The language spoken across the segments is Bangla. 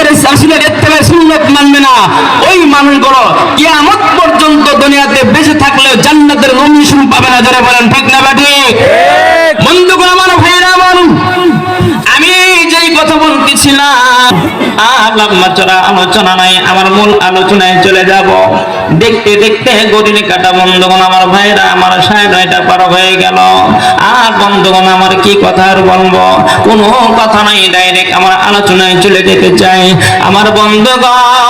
নবীদের রাসূলের ইত্তেবা সুন্নাত মানবে না। ওই মানুষগুলো কিয়ামত পর্যন্ত দুনিয়াতে বেঁচে থাকলেও জান্নাতের নমিনেশন পাবে না যারা বলেন, ঠিক না বা ঠিক বন্ধুগণ আমার ভাইরা আমার আমি যেই কথা বলতেছিলাম আর আলোচনা নাই, আমার মূল আলোচনায় চলে দেখতে দেখতে কাটা বন্ধুগণ, আমার আমার সাড়ে নয়টা পার হয়ে গেল। আর বন্ধুগণ, আমার কি বলব? কোনো কথা নাই ডাইরেক্ট আমার আলোচনায় চলে যেতে চাই। আমার বন্ধুগণ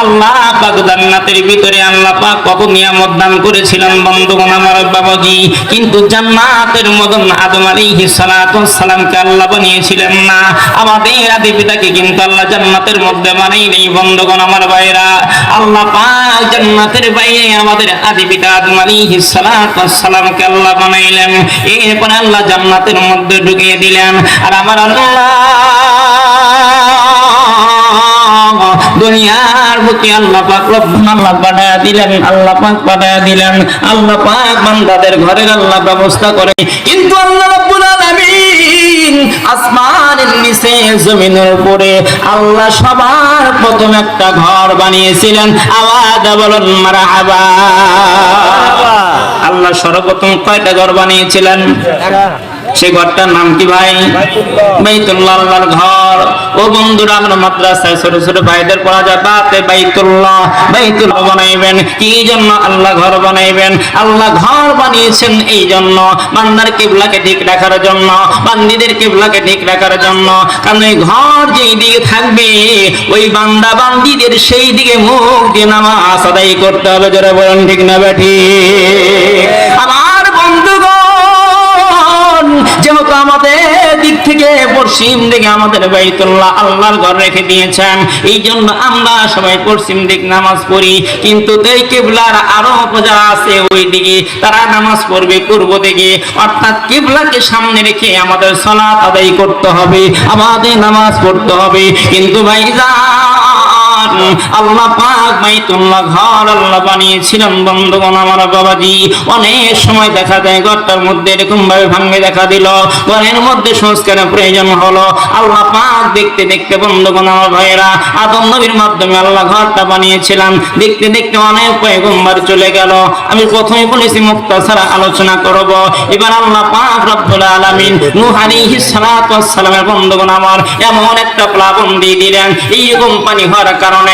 আল্লাহ পাক জান্নাতের ভিতরে আল্লাহ পাক কত নিয়ামত দান করেছিলেন বন্ধুগণ আমার বাবাজি। কিন্তু জান্নাতের মতন আদম আল্লাহ বানিয়েছিলেন না। আমাদের আদি পিতাকে কিন্তু আল্লাহ জান্নাতের মধ্যে নেই বন্ধুগণ আমার আল্লাহ পাক জান্নাতের বাইরে আমাদের আদি পিতা আদম আল্লাহ বানাইলেন। এরপর আল্লাহ জান্নাতের মধ্যে ঢুকিয়ে দিলেন। আর আমার আল্লাহ দুনিয়ার বুকে আল্লাহ পাক রব্বুল আল্লাহ পাঠায়া দিলেন আল্লাহ পাক পাঠায়া দিলেন আল্লাহ পাক বান্দাদের ঘরের আল্লাহ ব্যবস্থা করে। কিন্তু আল্লাহ রাব্বুল আলামিন আসমানের নিচে জমিনের উপরে আল্লাহ সবার প্রথম একটা ঘর বানিয়েছিলেন। আওয়াজ বলুন মারহাবা। আল্লাহ সর্বপ্রথম কয়টা ঘর বানিয়েছিলেন? সেই ঘরটার নাম কি ভাই? বাইতুল্লাহ ঘর। ও বন্ধুরা, আমরা মাদ্রাসায় ছোট ছোট ভাইদের পড়া যায়, বাতে বাইতুল্লাহ বাইতুল্লাহ বানাইবেন। কি জন্য আল্লাহ ঘর বানাইবেন? আল্লাহ ঘর বানিয়েছেন এই জন্য। বান্দার কিবলাকে ঠিক রাখার জন্য, বান্দিদের কিবলাকে ঠিক রাখার জন্য। কারণ এই ঘর যেই দিকে থাকবে, ওই বান্দা বান্দিদের সেই দিকে মুখ দিয়ে নামাজ আদায় করতে হবে। যারা বলেন, ঠিক না ব্যাঠি আমার যেহেতু আমাদের দিক থেকে পশ্চিম দিকে আমাদের বাইতুল্লাহ আল্লাহর ঘর রেখে দিয়েছেন। এই জন্য আমরা সবাই পশ্চিম দিক নামাজ পড়ি। কিন্তু এই কিবলার আরও আছে ওই দিকে তারা নামাজ পড়বে পূর্ব দিকে। অর্থাৎ কিবলাকে সামনে রেখে আমাদের সালাত আদায় করতে হবে আমাদের নামাজ পড়তে হবে। কিন্তু ভাইজান আল্লাহ পাক ঘর আল্লাহ বানিয়েছিলেন, বন্ধুগণ, আমার বাবাজি। অনেক সময় দেখা যায়, ঘরটার মধ্যে এরকম ভাবে দেখা দিল। ঘরের মধ্যে সংস্কারের প্রয়োজন হলো। আল্লাহ পাক দেখতে দেখতে, বন্ধুগণ, আমার ভাইয়েরা, আদম নবীর মাধ্যমে আল্লাহ ঘরটা বানিয়েছিলাম দেখতে দেখতে অনেক পয়গম্বর চলে গেল। আমি প্রথমে বলেছি মুক্তাসারা আলোচনা করব। এবার আল্লাহ পাক রব্বুল আলামিন নূহ আলাইহিস বন্ধুগণ, আমার এমন একটা প্লাবন দিয়ে দিলেন। এইরকম পানি হওয়ার কারণে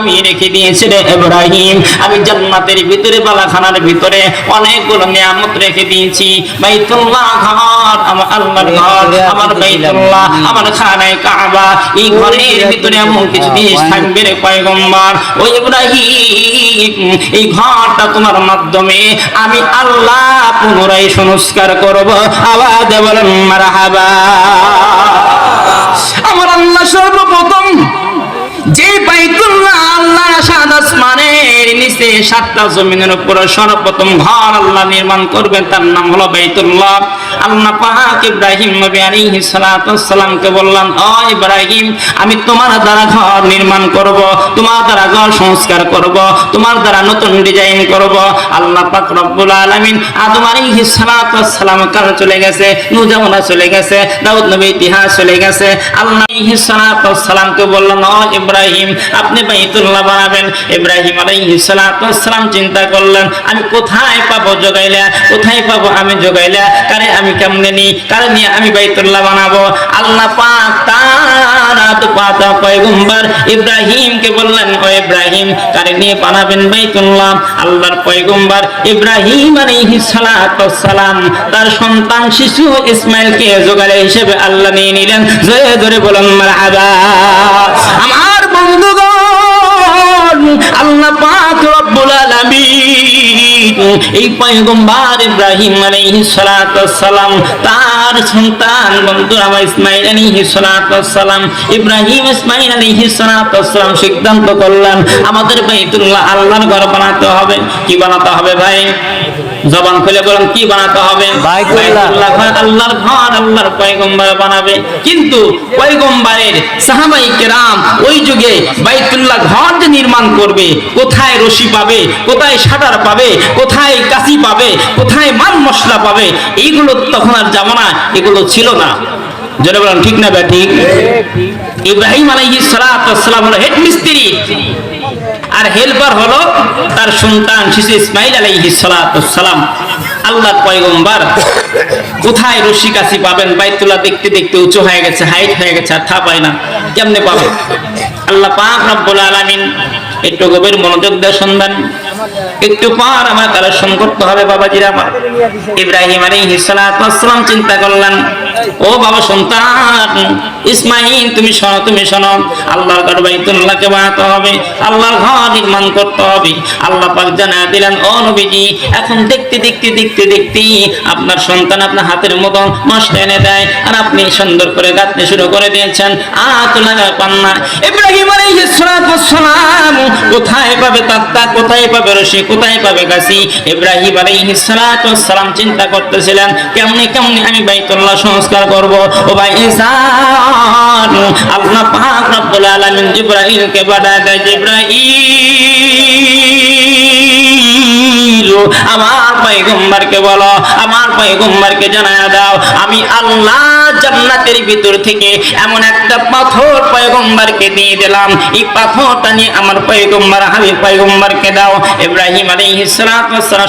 আমি রেখে দিয়েছি রে ইব্রাহিম। আমি জান্নাতের ভিতরে বালা খানার ভিতরে অনেকগুলো নিয়ামত রেখে দিয়েছি। বাইতুল্লাহ ঘর আমার আল্লাহর ঘর আমার বাইতুল্লাহ আমার খানায় কাবা। এই ঘরের ভিতরে এমন কিছু জিনিস থাকবে রে পয়গম্বর। ও ইব্রাহিম এই ঘরটা তোমার মাধ্যমে আমি আল্লাহ পুনরায় সংস্কার করব। আওয়াজ বলেন মারহাবা। আমার আল্লাহ সর্বপ্রথম যে সাত আসমানের নিচে সাতটা জমিনের উপরে সর্বপ্রথম ঘর আল্লাহ নির্মাণ করবেন। তার নাম হলো বাইতুল্লাহ আল্লাহ পাক ইব্রাহিম নবী আলাইহিস সালাতু সালামকে বললেন, ও ইব্রাহিম, আমি তোমার দ্বারা ঘর নির্মাণ করব, তোমার দ্বারা ঘর সংস্কার করব, তোমার দ্বারা নতুন ডিজাইন করব। আল্লাহ পাক রব্বুল আলামিন আদম সালাম কাল চলে গেছে? চলে গেছে, দাউদ নবী ইতিহাস চলে গেছে। আল্লাহ সালামকে বললেন, ও ইব্রাহিম, আপনি বাইতুল্লাহ বানাবেন। ইব্রাহিম সালাম চিন্তা করলেন, আমি কোথায় পাবো জোগাইলা? কোথায় পাবো আমি জোগাইলা? কারে আমি কেমনে নি কারে নিয়ে আমি বাইতুল্লাহ বানাবো? আল্লাহ পাক তার হাত পাতা পয়গম্বর ইব্রাহিমকে বললেন, ও ইব্রাহিম, কারে নিয়ে বানাবেন বাইতুল্লাহ? আল্লাহর পয়গম্বর ইব্রাহিম আলাইহিস সালাম তার সন্তান শিশু ইসমাইলকে জোগাড়ে হিসেবে আল্লাহ নিয়ে নিলেন। জোরে জোরে বলুন, মারহাবা! আমার বন্ধুগণ, আল্লাহ পাক রব্বুল আলামিন এই ইব্রাহিম আলাইহি সালাম, তার সন্তান বন্ধু আমার ইসমাইল আলাইহি সালাম, ইব্রাহিম ইসমাইল আলাইহি সালাম সিদ্ধান্ত করলেন, আমাদের বাইতুল্লাহ আল্লাহর ঘর বানাতে হবে। কি বানাতে হবে ভাই? জবান খুলে বলেন কি বানাতে হবে? আল্লাহর ঘর আল্লাহর পয়গম্বর বানাবে। কিন্তু পয়গম্বরের সাহাবাই কেরাম ওই যুগে বাইতুল্লাহ ঘর যে নির্মাণ করবে কোথায় রশি পাবে কোথায় সাটার পাবে কোথায় কাশি পাবে কোথায় মাল মশলা পাবে এইগুলো তখন আর জামানা এগুলো ছিল না। যেটা বলেন ঠিক না বে ঠিক? ইব্রাহিম আলাইহিস সালাম হলো হেড মিস্ত্রি আর হেল্পার হলো তার সন্তান শিশু ইসমাইল আলাইহিস সালাম। আল্লাহর পয়গম্বর, কোথায় রশি কাছি পাবেন? বাইতুল্লাহ দেখতে দেখতে উঁচু হয়ে গেছে, হাইট হয়ে গেছে, আর থা পায় না। কেমনে পাবে? আল্লাহ পাক রব্বুল আলামিন একটু গভীর মনোযোগ দিয়ে শুনবেন। একটু পর আমার কালেকশন করতে হবে বাবাজিরা আমার। ইব্রাহিম আলাইহিস ওয়াসসালাম চিন্তা করলেন ও বাবা সন্তান, ইসমাইল, তুমি শোনো তুমি শোনো। আল্লাহর হবে, আল্লাহর ঘর নির্মাণ করতে হবে। আল্লাহ পাক জানা দিলেন, ও নবীজি, এখন দেখতে দেখতে দেখতে দেখতে আপনার সন্তান আপনার হাতের এনে দেয় আর আপনি সুন্দর করে গাঁথতে শুরু করে দিয়েছেন। কোথায় পাবে তাত্তা কোথায় পাবে রশি, কোথায় পাবে গাছি? ইব্রাহিম চিন্তা করতেছিলেন, কেমনে কেমনে আমি বাইতুল্লাহ সংস্কার করব। ও ভাই ইনসান আল্লাহ পাক রব্বুল আলামিন জিবরাইলকে পাঠায় জিবরাইল আমার পয়গম্বরকে বলো আমার পয়গম্বরকে জানায় দাও আমি আল্লাহ জান্নাতের ভিতর থেকে এমন একটা পাথর পয়গম্বরকে দিয়ে দিলাম। এই পাথরটা নিয়ে আমার পয়গম্বর হাবিব পয়গম্বরকে দাও। ইব্রাহিম আলাইহিস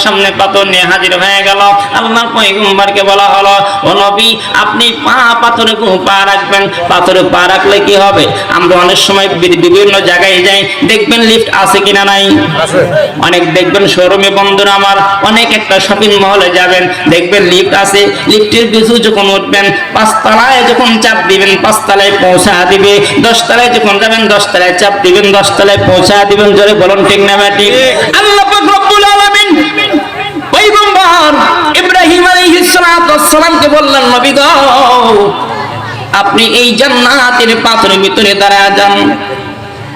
সামনে পাথর নিয়ে হাজির হয়ে গেল। আল্লাহর পয়গম্বরকে বলা হলো ও নবী আপনি পা পাথরে পা রাখবেন। পাথরে পা রাখলে কি হবে? আমরা অনেক সময় বিভিন্ন জায়গায় যাই দেখবেন লিফট আছে কিনা নাই? অনেক দেখবেন শোরুমে বন্ধুরা আমার অনেক একটা শপিং মহলে যাবেন, দেখবেন লিফট আছে লিফটের পিছু যখন উঠবেন, পাঁচতলায় যখন চাপ দিবেন, পাঁচতলায় পৌঁছা দিবে, দশতলায় যখন যাবেন, দশতলায় চাপ দিবেন, দশতলায় পৌঁছা দিবেন, জোরে বলুন ঠিক না ব্যাটি? আল্লাহ রব্বুল আলামিন পয়গম্বর ইব্রাহিম আলাইহিস ওয়াসসালামকে বললেন, নবী গো, আপনি এই জান্নাতের পাথরের ভিতরে দাঁড়ায় যান।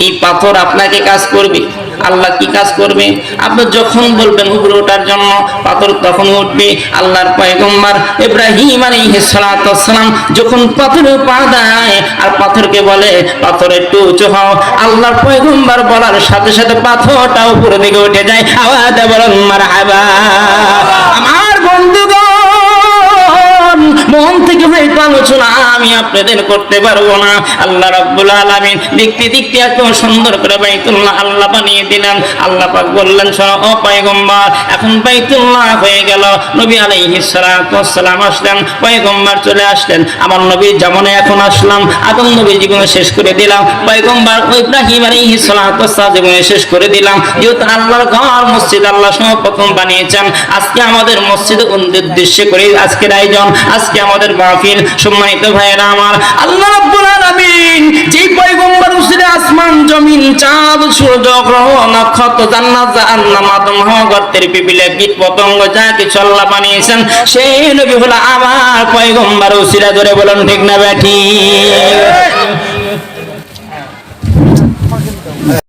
এই পাথর আপনাকে কাজ করবে। আল্লাহ কি কাজ করবে? আপনি যখন বলবেন উপরে ওঠার জন্য, পাথর তখন উঠবে। আল্লাহর পয়গম্বর ইব্রাহিম আলাইহিস সালাতু ওয়াসসালাম যখন পাথরে পা দেয় আর পাথরকে বলে, পাথর একটু উঁচু হও। আল্লাহর পয়গম্বর বলার সাথে সাথে পাথরটা উপরে দিকে উঠে যায়। আওয়াজ বলুন, মারহাবা। আমার মন থেকে হয়তো আলোচনা আমি আপনাদের করতে পারব না। আল্লাহ রাব্বুল আলামিন দেখতে দেখতে এত সুন্দর করে বাইতুল্লাহ আল্লাহ বানিয়ে দিলেন। আল্লাহ পাক বললেন, শোনো ও পয়গম্বর, এখন বাইতুল্লাহ হয়ে গেল। নবী আলাইহিস ওয়াসসালাম আসলেন, পয়গম্বর চলে আসলেন। আমার নবীর জামানে এখন আসলাম, আদম নবীর জীবনে শেষ করে দিলাম। পয়গম্বর ইব্রাহিম আলাইহিস ওয়াসসালাম জীবনে শেষ করে দিলাম। যেহেতু আল্লাহর ঘর, মসজিদ আল্লাহ সর্বপ্রথম বানিয়েছেন। আজকে আমাদের মসজিদ উদ্দেশ্য করে আজকের আয়োজন। আজকে আমাদের মাহফিল সম্মানিত ভাইয়েরা আমার আল্লাহ রাব্বুল আলামিন যেই পয়গম্বর উসিলে আসমান, জমিন, চাঁদ, সূর্য, গ্রহ, নক্ষত্র, জান্নাত, জাহান্নাম, আদম গর্তের পিপিলে কীট, পতঙ্গ যা কিছু আল্লাহ বানিয়েছেন, সেই নবী হলো আমার পয়গম্বর উসিলা। ধরে বলুন, ঠিক না ব্যাঠি